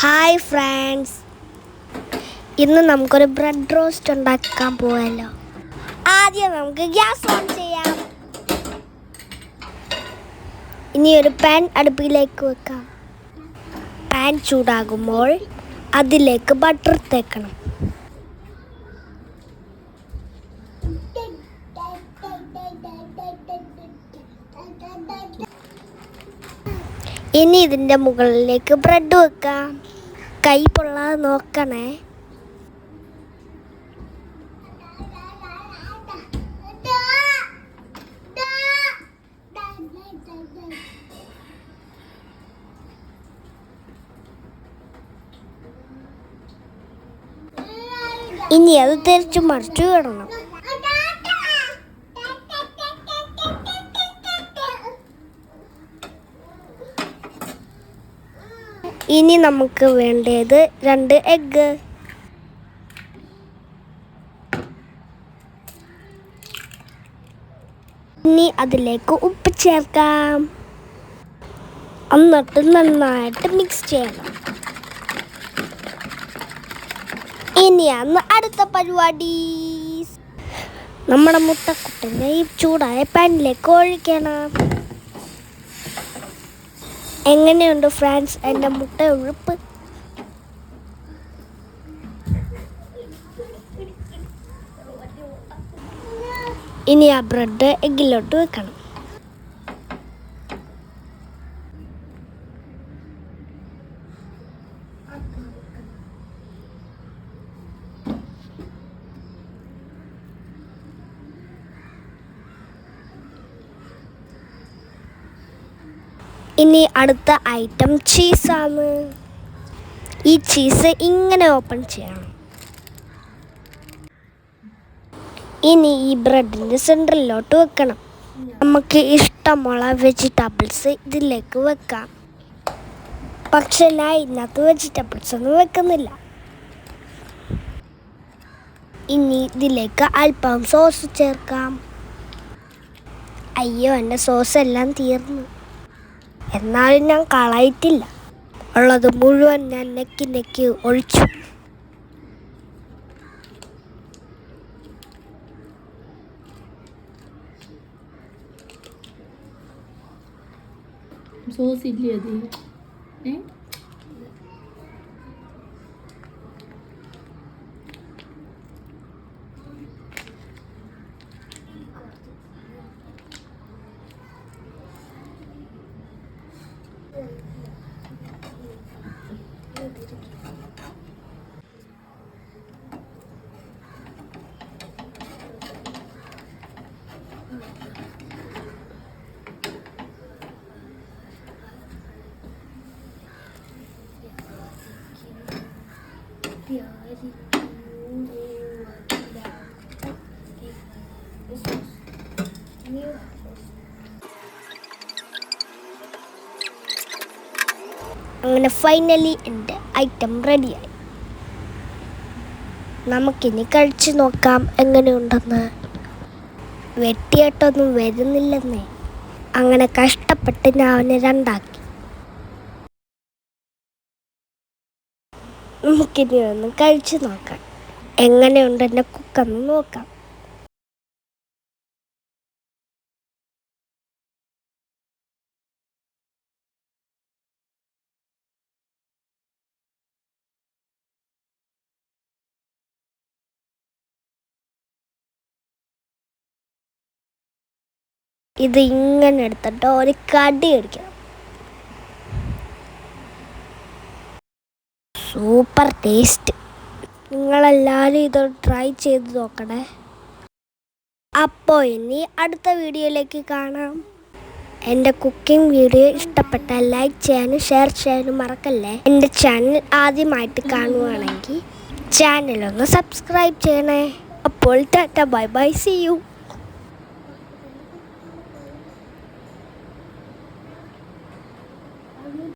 Hi friends ഇന്ന് നമുക്കൊരു bread roast ഉണ്ടാക്കാൻ പോവല്ലോ ആദ്യം നമുക്ക് ഗ്യാസ് ഓൺ ചെയ്യാം. ഇനി ഒരു പാൻ അടുപ്പിലേക്ക് വെക്കാം. പാൻ ചൂടാകുമ്പോൾ അതിലേക്ക് ബട്ടർ തേക്കണം. ഇനി ഇതിന്റെ മുകളിലേക്ക് ബ്രെഡ് വെക്കാം. കൈ പൊള്ളാതെ നോക്കണേ. ഇനി അത് തിരിച്ചു മറിച്ചു വിടണം. ഇനി നമുക്ക് വേണ്ടത് രണ്ട് എഗ്ഗ് ഇനി അതിലേക്ക് ഉപ്പ് ചേർക്കാം. എന്നിട്ട് നന്നായിട്ട് മിക്സ് ചെയ്യണം. ഇനിയാണ് അടുത്ത പരിപാടി. നമ്മുടെ മുട്ടക്കുട്ടനെ ഈ ചൂടായ പാനിലേക്ക് ഒഴിക്കണം. എങ്ങനെയുണ്ട് ഫ്രാൻസ്? എന്റെ മുട്ട ഉഴുപ്പ്. ഇനി ആ ബ്രെഡ് എഗ്ഗിലോട്ട് വെക്കണം. ഇനി അടുത്ത ഐറ്റം ചീസാണ് ഈ ചീസ് ഇങ്ങനെ ഓപ്പൺ ചെയ്യണം. ഇനി ഈ ബ്രെഡിന്റെ സെന്ററിലോട്ട് വെക്കണം. നമുക്ക് ഇഷ്ടമുള്ള വെജിറ്റബിൾസ് ഇതിലേക്ക് വെക്കാം. പക്ഷെ ഞാൻ ഇതിനകത്ത് വെജിറ്റബിൾസ് ഒന്നും വെക്കുന്നില്ല. ഇനി ഇതിലേക്ക് അല്പം സോസ് ചേർക്കാം. അയ്യോ എന്റെ സോസ് എല്ലാം തീർന്നു. എന്നാലും ഞാൻ കളയിട്ടില്ല ഉള്ളത് മുഴുവൻ ഞാൻ നെക്കി നെക്കി ഒഴിച്ചു. സോസ് ഇല്ലേ അത് ഏ? Yeah, I did. അങ്ങനെ ഫൈനലി എന്റെ ഐറ്റം റെഡിയായി നമുക്കിനി കഴിച്ചു നോക്കാം എങ്ങനെയുണ്ടെന്ന്. വെട്ടിയിട്ടൊന്നും വരുന്നില്ലെന്നേ. അങ്ങനെ കഷ്ടപ്പെട്ട് ഞാൻ അവനെ രണ്ടാക്കി. നമുക്കിനി ഒന്ന് കഴിച്ചു നോക്കാം. എങ്ങനെയുണ്ട് എന്റെ കുക്കെന്ന് നോക്കാം. ഇത് ഇങ്ങനെ എടുത്തിട്ട് ഒരു കടി അടിക്കണം സൂപ്പർ ടേസ്റ്റ് നിങ്ങളെല്ലാവരും ഇത് ട്രൈ ചെയ്ത് നോക്കണേ. അപ്പോൾ ഇനി അടുത്ത വീഡിയോയിലേക്ക് കാണാം. എന്റെ കുക്കിംഗ് വീഡിയോ ഇഷ്ടപ്പെട്ടാൽ ലൈക്ക് ചെയ്യാനും ഷെയർ ചെയ്യാനും മറക്കല്ലേ? എന്റെ ചാനൽ ആദ്യമായിട്ട് ചാനൽ ചാനലൊന്ന് സബ്സ്ക്രൈബ് ചെയ്യണേ. അപ്പോൾ tata bye bye see you